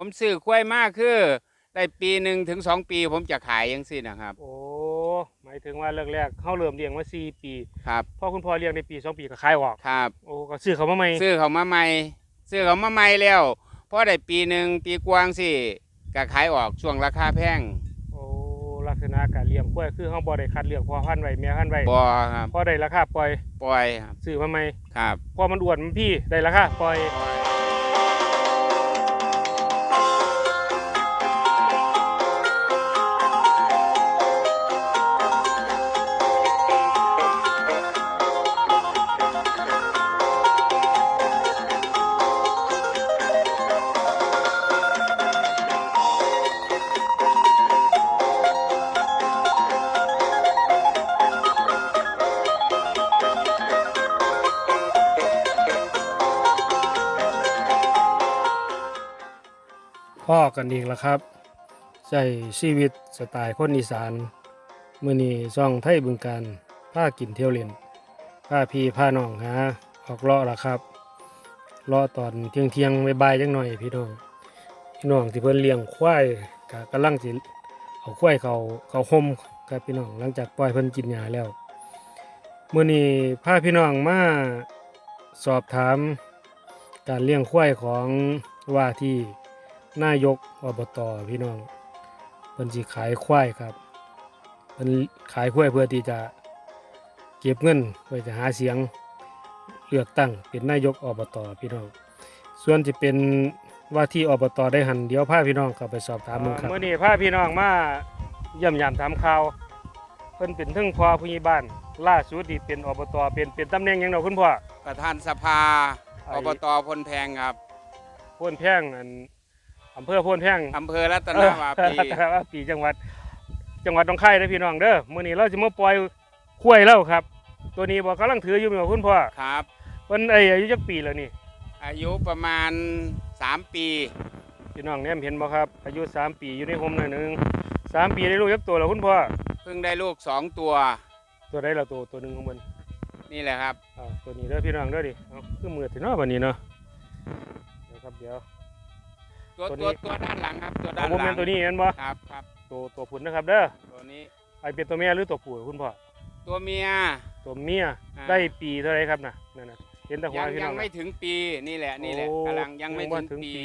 ผมซื้อกล้วยมากคือได้ปีหนึ่งถึงสองปี ผมจะขายยังสินะครับ โอ้หมายถึงว่าแรกๆเขาเริ่มเลี้ยงมาสี่ปีครับพอคุณพ่อเลี้ยงในปีสองปีก็ขายออกครับ โอ้ก็ซื้อเขามาใหม่ซื้อเขามาใหม่ซื้อเขามาใหม่แล้วพอได้ปีหนึ่งปีกวางสิก็ขายออกช่วงราคาแพงโอ้ลักษณะการเลี้ยงกล้วยคือเขาบ่ได้คัดเลือกพ่อพันธุ์ไว้แม่พันธุ์ไว้บอครับพอได้ราคาปล่อยปล่อยครับซื้อมาใหม่ครับพอมันอ้วนมันพี่ได้ราคาปล่อย อกันอีกแล้วครับใช้ชีวิตสไตล์คนอีสานมือนีซ่องไทยบึงการพากินเที่ยวเล่นพาพี่พาน้องหาออกเลาะละครับเลาะตอนเที่ยงเที่ยงบายๆจังหน่อยพี่น้องพี่น้องที่เพิ่นเลี้ยงควายก็กำลังสิเอาควายเขาเขาห่มครับพี่น้องหลังจากปล่อยเพิ่นกินหญ้าแล้วมือนีผ้าพี่น้องมาสอบถามการเลี้ยงควายของว่าที่ นายกอบตพี่น้องเพิ่นสิขายควายครับเพิ่นขายควายเพื่อที่จะเก็บเงินไว้จะหาเสียงเลือกตั้งเป็นนายกอบตพี่น้อง ส่วนจะเป็นว่าที่อบตได้หันเดี๋ยวพาพี่น้องเข้าไปสอบถามมึงครับเมื่อนี้พาพี่น้องมาเยี่ยมยามถามข่าวเพิ่นเป็นถึงพ่อผู้ใหญ่บ้าน ล่าสุดนี่เป็นอบตเป็นเป็นตำแหน่งหยังเนาะคุณพ่อประธานสภาไอ้อบตพลแพงครับโพนแพ่งอัน อำเภอโพนแพ่งอำเภอรัตนาวาปีรัตนวาปีจังหวัด จังหวัดหนองคายเด้อพี่น้องเด้อมื้อนี้เราสิมาปล่อยข้วยแล้วครับ ตัวนี้บ่กำลังถืออยู่แม่นบ่คุณพ่อครับเพิ่นเอ้ยอายุจักปีแล้วนี่ อายุประมาณ 3 ปีพี่น้องเนี่ยเห็นบ่ครับ อายุ 3 ปีอยู่ในโฮมหน่อยหนึง3ปีได้ลูกยักตัวแล้วคุณพ่อเพิ่งได้ลูก 2 ตัว ตัวใดล่ะตัวตัวหนึงของมันนี่แหละครับอ่าตัวนี้เด้อพี่น้องเด้อดิเอาคือมือถือเนาะบัดนี้เนาะเดี๋ยวครับเดี๋ยว ตัวตัวนี้ตัวตัวด้านหลังครับตัวด้าเอานบ่หลัแม่งนตัวนี้เห็นบ่ครับครับ ตัวตัวผุนนะครับเด้อตัวนี้ไอเป็นตัวแม่หรือตัวผู้คุณพ่อตัวเมียตัวเมียอ่าได้ปีเท่าไหรครับน่ะนั่นน่ะเห็นแต่หัวยังพี่ยัน้องงน่ะไม่ถึงปีนี่แหละนี่แหละโอ้กำลังยังไม่บ่ถึงปี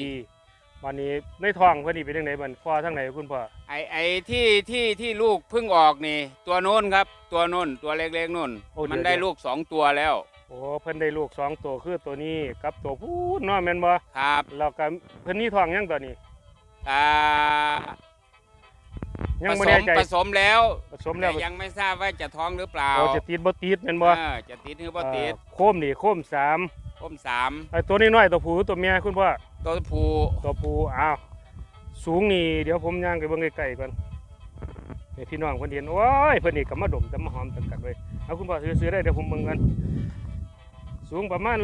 วันนี้ในท้องเพิ่นนี่เป็นจังไดบัดพ่อทั้งไหนคุณพ่อไอไอที่ที่ที่ลูกเพิ่งออกนี่ ตัวโน้นครับ ตัวโน้นตัวเล็กๆโน้นโอ้เดี๋ยวมันได้เดี๋ยวลูกสองตัวแล้วโอ้เพิ่นได้ลูกสองตัวคือตัวนี้กับตัวผู้เนาะแม่นบ่ครับแล้วก็เพิ่นนี่ท้องยังตัวนี้อ่ายังผบ่สแน่มใจผสมแล้วผสมแล้วแต่ยังไม่ทราบว่าจะท้องหรือเปล่าโอ้จะติดบ่ติดแม่นบ่เออจะติดหรือบ่ติดเอ่อโคมนี่โคมสามต้มสามไอ้ตัวนี้น้อยตัวผู้ตัวเมียคุณพ่อตัวผู้ตัวผู้อ้าวสูงนี่เดี๋ยวผมย่างไปเบิ่งใกล้ๆก่อนให้พี่น้องเพิ่นเห็นโอ้ยเพิ่นนี่ก็มาดมแต่มาหอมตักันเว้ยเอาคุณพ่อซื้อๆได้เดี๋ยวผมเบิ่งกัน สูงประมาณ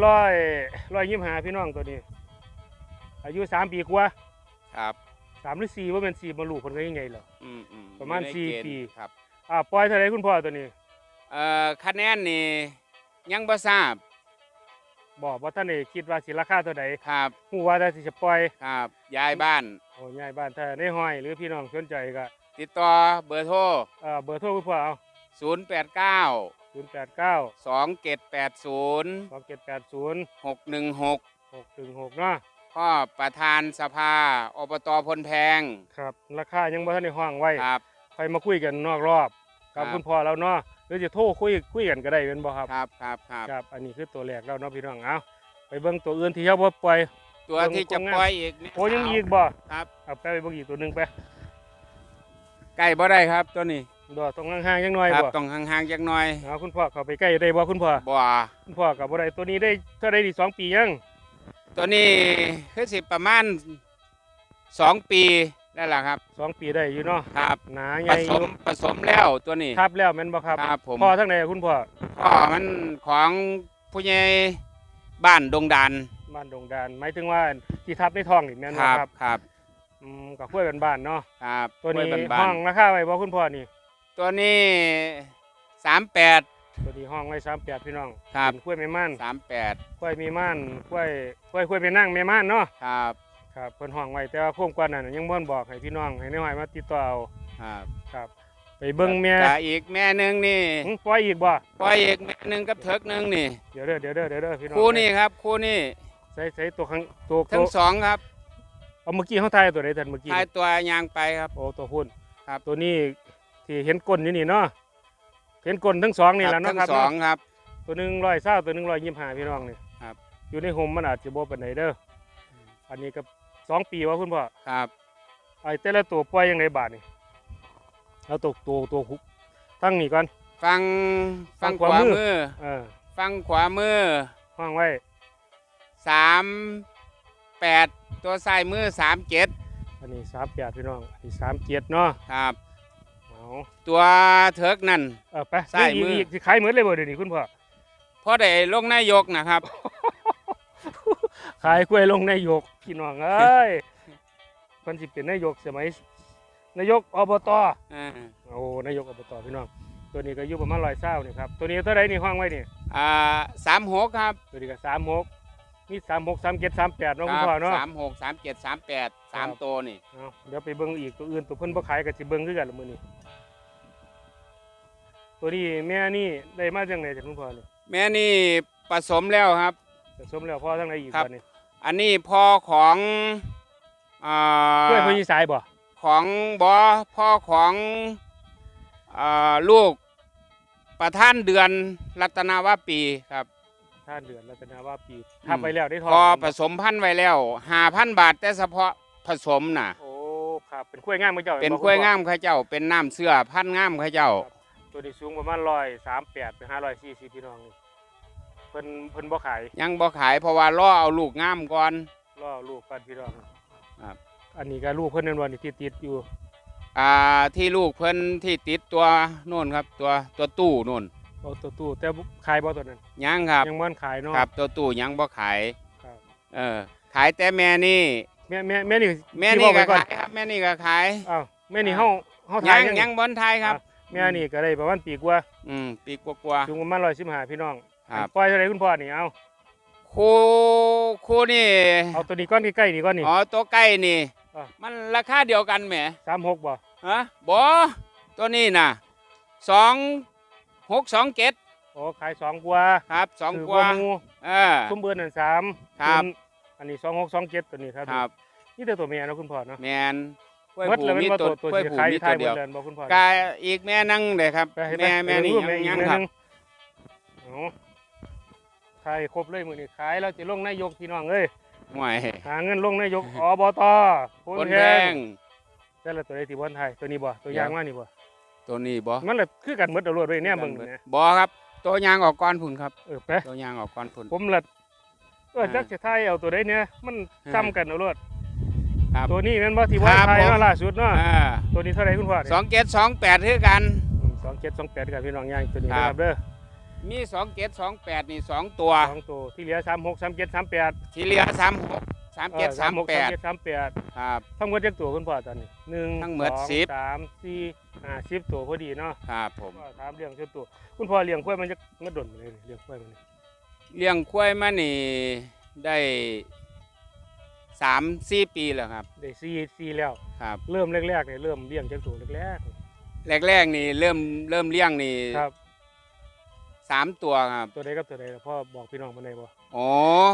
100 125พี่น้องตัวนี้ อายุสามปีกว่าครับสามหรือสี่ว่าเป็นสี่มาลูกคนก็ยังไงเหรออืมอืมประมาณอยู่ในสี่เกณฑ์ปีครับอ่าปล่อยเท่าไรคุณพ่อตัวนี้เอ่อคะแนนนี่ยังบ่ทราบบอกว่าท่านเอกคิดว่าสิราคาเท่าใดครับฮู้ว่าแต่สิจะปล่อยครับย้ายบ้าน โอ้ยายบ้านถ้าในห้อยหรือพี่น้องสนใจก็ติดต่อเบอร์โทรเอ่อเบอร์โทรคุณพ่อเอา089 0 8 9 2780 2 7 8 0 616 6 1 6เนาะพ่อประธานสภาอบตพลแพงครับราคายังบ่ทันได้ห้องไว้ครับค่อยมาคุยกันนอกรอบกับครับคุณพ่อแล้วเนาะหรือจะโทรคุยคุยกันก็ได้เป็นบ่ครับครับครับครับครับ อันนี้คือตัวแรกแล้วเนาะพี่น้องเอาไปเบิ่งตัวอื่นที่เขาบ่ปล่อยตัวที่จะปล่อยอีกนี่โอ้ยังมีอีกบ่ครับเอาไปเบิ่งอีกตัวหนึงไปใกล้บ่ได้ครับตัวนี้ ดอกตรงห่างๆจังหน่อยครับบ่ต้องห่างๆจักหน่อยเอาคุณพ่อเข้าไปใกล้ได้บ่คุณพ่อบ่คุณพ่อกับบ่ได้ตัวนี้ได้เท่าได้ดีสองปียังตัวนี้คือสิประมาณสองปีนั่นแหละครับสองปีได้อยู่เนาะครับหนาใหผญ่อสยู่มผสมแล้วตัวนี้ทับแล้วแม่นบ่ครับครับผมพ่อทั้งไหนคุณพ่อพ่อมันของผู้ใหญ่บ้านดงดานบ้านดงดานหมายถึงว่าที่ทับในท้องนี่แม่นคบ่รับครับครับอืมก็คุยกันบ้านเนาะครับตัวนี้กล้ยบ้าห้อนงราคาไว้บ่คุณพ่อนี่ๆ ตัวนี้สามแปด ตัวนี้ห้องไว้38พี่น้องครับ เป็นกล้วยแม่ม่านสามแปดกล้วยมีม่านกล้วยกล้วยกล้วยแม่นางแม่ม่านเนาะครับครับเพิ่นห้องไว้แต่ว่าพ่วงกว่านั้นยังบ่ทันบอกให้พี่น้องให้ในหอยมาติดต่อเอาครับครับ ไปเบิ่งแม่กะอีกแม่หนึงนี่หึปล่อยอีกบ่ปล่อยอีกแม่หนึงกับเถิกหนึงนี่ เดี๋ยวเด้อเดี๋ยวเด้อเดี๋ยวเด้อพี่น้องคู่นี่ครับ คู่นี่ใส่ใส่ตัวข้างตัวทั้ตังวสองครับเอาเมื่อกี้เฮาถ่ายตัวใดทันเมื่อกี้ทายตัวยางไปครับโอ้ตัวพุ่นครับ ตัวนี้ ที่เห็นก้นอยู่นี่เนาะเห็นก้นทั้งสองนี่แหละทั้เนาะงครับสองเนาะครับ ตัวหนึงร้อยเศร้าตัวหนึงร้อยยี่สิบห้าพี่น้องนี่ครับ อยู่ในโฮมมันอาจจะบ่ปานใดเด้ออันนี้ก็สองปีว่าคุณพ่อครับไอ้แต่ละตัวปล่อยยังไงบาทนี่เอาตัวตัวตัวคุทั้งนี้ก่อนฟังฟัฟังงขวาวขามือมือเออฟังขวามือห้องไว้สามแปดตัวซ้ายมือสามเจ็ดอันนี้สามแปดพี่น้องอันนี้สามเจ็ดเนาะครับเอา ตัวเถิกนั่น เออไปซ้ายอีกมืออีกสิขายเหมือนเลยบ่เดี๋ยวนี้คุณพ่อพอได้ลงนายกนะครับ ขายกล้วยลงนายกพี่น้องเอ้ยเพิ่นสิเป็นนายกสมัยนายกอบตเออโอ้นายกอบตพี่น้องตัวนี้ก็อยู่ประมาณร้อยเศร้านี่ครับตัวนี้เท่าไรนี่ห้องไว้นี่อ่าสามหกครับตัวนี้ก็สามหกมีสามหกสามเจ็ดสามแปดเนาะคคุณรับพ่อเนาะ สามหกสามเจ็ดสามแปดสามครับ ตัวนี่ เอาเดี๋ยวไปเบิ่งอีกตัวอื่นตัวเพิ่นบ่ขายก็สิเบิ่งคือกันละมื้อนี้ ตัวนี้แม่นี่ได้มาจังไดจากคุณพ่อนี่แม่นี่ผสมแล้วครับ ผสมแล้วพ่อทั้งไหนอีกครับบัดนี้อันนี้พ่อของอ่ากล้วยพญีสายบ่ของบอพ่อของอ่าลูกประท่านเดือนรัตนาวาปีครับ ท่านเดือนรัตนาว่าปีทับไปแล้วได้ทองพอผสมพันธุ์ไว้แล้วหาพันบาทแต่เฉพาะผสมน่ะ โอ้ครับเป็นกล้วยงามมื้อเจ้าเป็นบ่กล้วยคุณพ่องามเข้าเจ้า เป็นน้ำเสื้อพันธุ์งามเข้าเจ้า ตัวนี้สูงประมาณ138ไป540พี่น้องนี่เพิ่นเพิ่นบ่ขายยังบ่ขายเพราะว่าล่อเอาลูกงามก่อนรอลูกกันพี่น้องครับ อันนี้ก็ลูกเพิ่นนั่นวันที่ติดอยู่อ่าที่ลูกเพิ่นที่ติดตัวโน่นครับ ตัวตัวตู้โน่นเอาตัวตู้แต่ขายบ่ตัวนั้นยังครับ ยังบ่ทันขายเนาะครับ ตัวตู้ยังบ่ขาย ครับเออ ขายแต่แม่นี่ แม่แม่แม่นี่แม่ที่นี่เว้าก็ไว้ก่อนขายครับแม่นี่ก็ขายอ้าวแม่นี่เฮาเฮายัทายงยังบนไทยครับอะ แม่นี่ก็ได้ประมาณปีกว่าอืมปีกว่า สูงประมาณ115พี่น้องครับ ปล่อยเท่าไหร่คุณพ่อนี่เอาๆคู่คู่นี่เอาตัวนี้ก้อนใกล้ๆนี่ก้อนนี่ อ๋อตัวใกล้นี่ อะ มันราคาเดียวกันแหม36บ่ฮะบ่ตัวนี้น่ะสองหกสองเจ็ดโอ้ขายสองกว่าครับสองถืกว่าหมู่เออ ซุ้มเบิร์นั่นสามครับส่วนอันนี้2627ตัวนี้ครับครับ นี่แต่ตัวเมียเนาะคุณพ่อเนาะแมน กล้วยหมดผูแล้วแม่มีนบ่ตัวตัวกล้วยที่ผูขายมีทาตัยวเดียวเบิดบ่คุณพ่อกายอีกแม่นั่งเลยครับ ไปให้ไปแม่แม่นี่ไปยังดูยังแม่อีกครับนึงเอาขายครบเลยมื้อนี้ขายแล้วจะลงนายกพี่น้องเอ้ยห่วยหาเงินลงนายกอบตคนแดงแต่ละตัวใดที่บ่อนไทยตัวนี้บ่ตัวยางว่านี่บ่ตัวนี้บ่มันละคือกันหมดเอารวดไว้เนี่ยมึงนี่นะบ่ครับ ตัวยางออกก้อนพุ่นครับ เออไป ตัวยางออกก้อนพุ่นผมละเอออ่าจักสิทายเอาตัวใดเนี่ยมันอ่าซ้ำกันเอารวด ครับ ตัวนี้แม่นบ่ที่บ่อนครับไทยผม เนาะล่าสุดเนาะอ่าตัวนี้เท่าไหร่คุณพ่อสองเจ็ดสองแปดคือกัน สองเจ็ดสองแปดกันพี่น้องย่างตัวนี้ครันะบครับเด้อมีสองเจ็ดสองแปดนี่สองตัว สองตัวที่เหลือสามหกสามเจ็ดสามแปดที่เหลือสามหกสามเจ็ดสามแปดสามแปดครับ ทั้งหมดจักตัวคุณพ่อตอนนี้หนึ่งทั้งหมดสองสิบ สามสี่ห้าสิบตัวพอดีเนาะครับผมก็ถามเรื่องเจ้าตัว คุณพ่อเลี้ยงควายมันจะมันดนมาเลยเลี้ยงควายมันนี่เลี้ยงควายมานี่ได้ สามสี่ปีแล้วครับ ได้สี่สี่แล้วครับ เริ่มแรกๆเนี่ยเริ่มเลี้ยงเจ้าตัวแรกแรกๆนี่เริ่มเริ่มเลี้ยงนี่ๆครับ สามตัวครับตัวใดกับตัวใดล่ะพ่อบอกพี่น้องมาได้บ่โอ้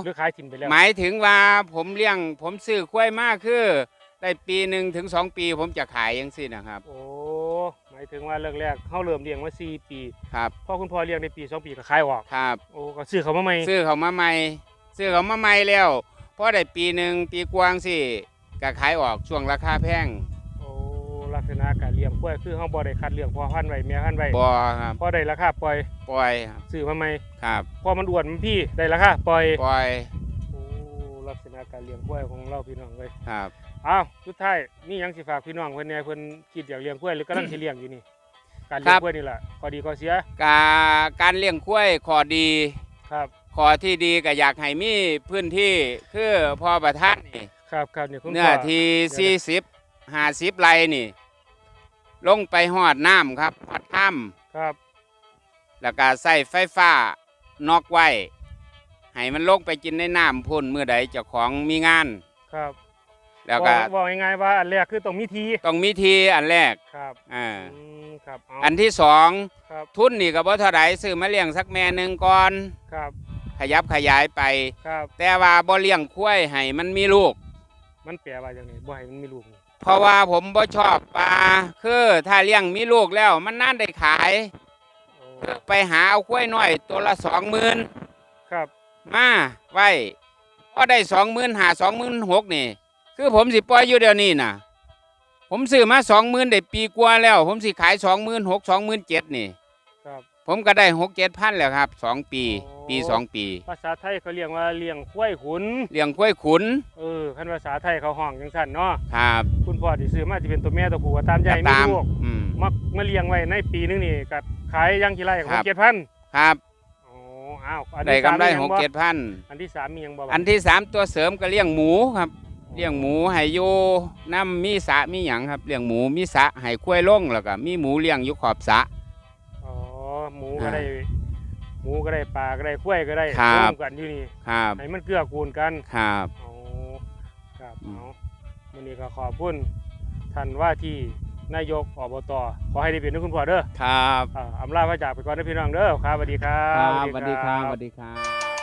หรือขายทิมไปแล้วหมายถึงว่าผมเลี้ยง ผมซื้อควายมากคือได้ปีหนึ่งถึงสองปี ผมจะขายยังสินะครับ โอ้หมายถึงว่าแรกๆเขาเริ่มเลี้ยงมาสี่ปีครับพอคุณพ่อเลี้ยงในปีสองปีก็ขายออกครับ โอ้ก็ซื้อเขามาใหม่ซื้อเขามาใหม่ซื้อเขามาใหม่แล้ว พอได้ปีหนึ่งปีกวางสิก็ขายออกช่วงราคาแพงโอ้ลักษณะการเลี้ยงควายคือเฮาบ่ได้คัดเลี้ยงพ่อพันธุ์ไว้แม่พันธุ์ไว้บอครับพอได้ราคาปล่อยปล่อยครับซื้อมาใหม่ครับพอมันอ้วนมันพี่ได้ราคาปล่อยปล่อยโอ้ลักษณะการเลี้ยงควายของเราพี่น้องเว้ยครับอ้าวสุดท้ายมีหยังสิฝากพี่น้องเพิ่นแหน่เพิ่นคิดอยากเลี้ยงควายหรือกำลังสิเลี้ยงอยู่นี่การเลี้ยงควายนี่ล่ะข้อดีข้อเสีย กาการเลี้ยงควายขอดีครับ ขอที่ดีก็อยากให้มีพื้นที่คือพอประทานนี่ครับครับนี่คุณเนื้อพ่อที่เดี๋ยวสี่นะสิบห้าสิบไรนี่ ลงไปหอดน้ำครับหอดถ้ครับำแล้วก็ใส่ไฟฟ้านอกไว้ให้มันลงไปกินในน้ำพุ่นเมื่อใดเจ้าของมีงานครับ แล้วก็บอกบอกง่ายๆว่าอันแรกคือต้องมีทีต้องมีทีอันแรกครับอ่าอืมครับเอาอันที่สองครับทุนนี่ก็บ่เท่าไหร่ซื้อมาเลี้ยงสักแม่หนึ่งก่อนครับ ขยับขยายไป ครับ แต่ว่าบ่เลี้ยงควายให้มันมีลูก มันแปลว่าอย่างนี้บ่ให้มันมีลูกนี่เพราะว่าผมบ่ชอบปลาคือถ้าเลี้ยงมีลูกแล้ว มันน่าได้ขาย โอ้ไปหาเอาควายน้อย ตัวละสองหมื่นครับมาไว้ก็ได้สองหมื่นหาสองหมื่นหกนี่ คือผมสิปล่อยอยู่เดี๋ยวนี้น่ะ ผมซื้อมาสองหมื่นได้ปีกว่าแล้ว ผมสิขายสองหมื่นหกสองหมื่นเจ็ดนี่ครับ ผมก็ได้หกเจ็ดพันแล้วครับสองปีโอ้ปีสองปี ภาษาไทยเขาเรียกว่าเลี้ยงควายขุนเลี้ยงควายขุน เออคันภาษาไทยเขาห้องจังซั่นเนาะครับ คุณพ่อที่ซื้อมาสิเป็นตัวแม่ตัวผู้ก็ตามใจก็มีตามลูกอืมมักมาเลี้ยงไว้ในปีหนึงนี่ก็ขายอยังกี่ไร่ครับเจ็ดพันครับอ๋ออ้าวอันได้ที่สามกำไรมีหยัหงกบ่เจ็ดพันอันที่สามมีหยังบ่อันที่สามตัวเสริมก็เลี้ยงหมูครับเลี้ยงหมูให้อยู่น้ำมีสระมีหยังครับเลี้ยงหมูมีสระให้ควายลงแล้วก็มีหมูเลี้ยงอยู่ขอบสระอ๋อหมู ก็อ่าได้หมูก็ได้ปลาก็ได้ควายก็ได้ครับ วมกันอยู่นี่ครับให้มันเกื้อกูลกันครับอ๋อครับอืม เอาวันนี้ก็ขอบคุณท่านว่าที่นายกอบตขอให้ได้เป็นนะคุณพ่อเด้อครับอ่าอำลาพระจากไปก่อนนะพี่น้องเด้อครับสวัสดีครับครับสวัสดีครับสวัสดีครับ